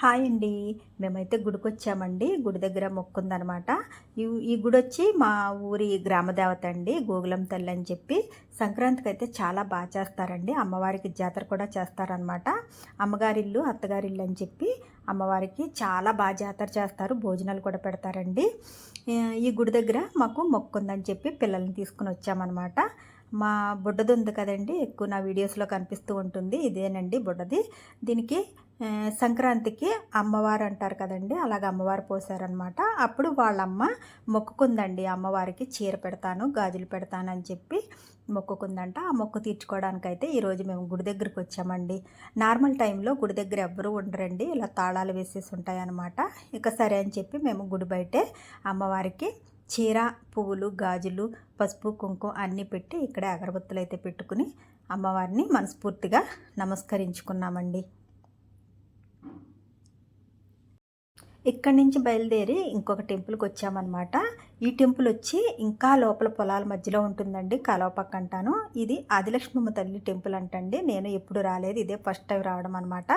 Hi అండి. మేమైతే గుడికి వచ్చామండి గుడి దగ్గర మొక్కుందనమాట. ఈ ఈ గుడి వచ్చి మా ఊరి గ్రామదేవత అండి గోగులం తల్లి అని చెప్పి సంక్రాంతికి అయితే చాలా బాగా చేస్తారండి. అమ్మవారికి జాతర కూడా చేస్తారనమాట. అమ్మగారిల్లు అత్తగారిల్లు అని చెప్పి అమ్మవారికి చాలా బాగా జాతర చేస్తారు. భోజనాలు కూడా పెడతారండి. ఈ గుడి దగ్గర మాకు మొక్కుందని చెప్పి పిల్లల్ని తీసుకుని వచ్చామన్నమాట మా బుడ్డది ఉంది కదండి ఎక్కువ నా వీడియోస్లో కనిపిస్తూ ఉంటుంది. ఇదేనండి బుడ్డది. దీనికి సంక్రాంతికి అమ్మవారు అంటారు కదండి అలాగ అమ్మవారు పోసారనమాట అప్పుడు వాళ్ళమ్మ మొక్కుకుందండి అమ్మవారికి చీర పెడతాను గాజులు పెడతాను అని చెప్పి మొక్కుకుందంట. ఆ మొక్కు తీర్చుకోవడానికైతే ఈరోజు మేము గుడి దగ్గరికి వచ్చామండి. నార్మల్ టైంలో గుడి దగ్గర ఎవ్వరూ ఉండరండి ఇలా తాళాలు వేసేసి ఉంటాయన్నమాట. ఇక సరే అని చెప్పి మేము గుడి బయటే అమ్మవారికి చీర పువ్వులు గాజులు పసుపు కుంకుమ అన్నీ పెట్టి ఇక్కడే అగరబత్తులు అయితే పెట్టుకుని అమ్మవారిని మనస్ఫూర్తిగా నమస్కరించుకున్నామండి. ఇక్కడి నుంచి బయలుదేరి ఇంకొక టెంపుల్కి వచ్చామన్నమాట. ఈ టెంపుల్ వచ్చి ఇంకా లోపల పొలాల మధ్యలో ఉంటుందండి కాలువపక్క అంటాను. ఇది ఆదిలక్ష్మమ్మ తల్లి టెంపుల్ అంటండి. నేను ఎప్పుడు రాలేదు. ఇదే ఫస్ట్ టైం రావడం అనమాట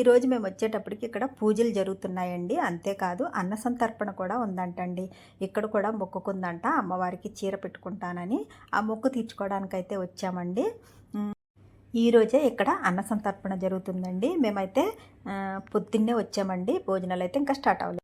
ఈరోజు మేము వచ్చేటప్పటికి ఇక్కడ పూజలు జరుగుతున్నాయండి. అంతేకాదు అన్న సంతర్పణ కూడా ఉందంటండి. ఇక్కడ కూడా మొక్కుకుందంట. అమ్మవారికి చీర పెట్టుకుంటానని. ఆ మొక్కు తీర్చుకోవడానికైతే వచ్చామండి. ఈరోజే ఇక్కడ అన్న సంతర్పణ జరుగుతుందండి. మేమైతే పొద్దున్నే వచ్చామండి. భోజనాలు అయితే ఇంకా స్టార్ట్ అవ్వలేదు.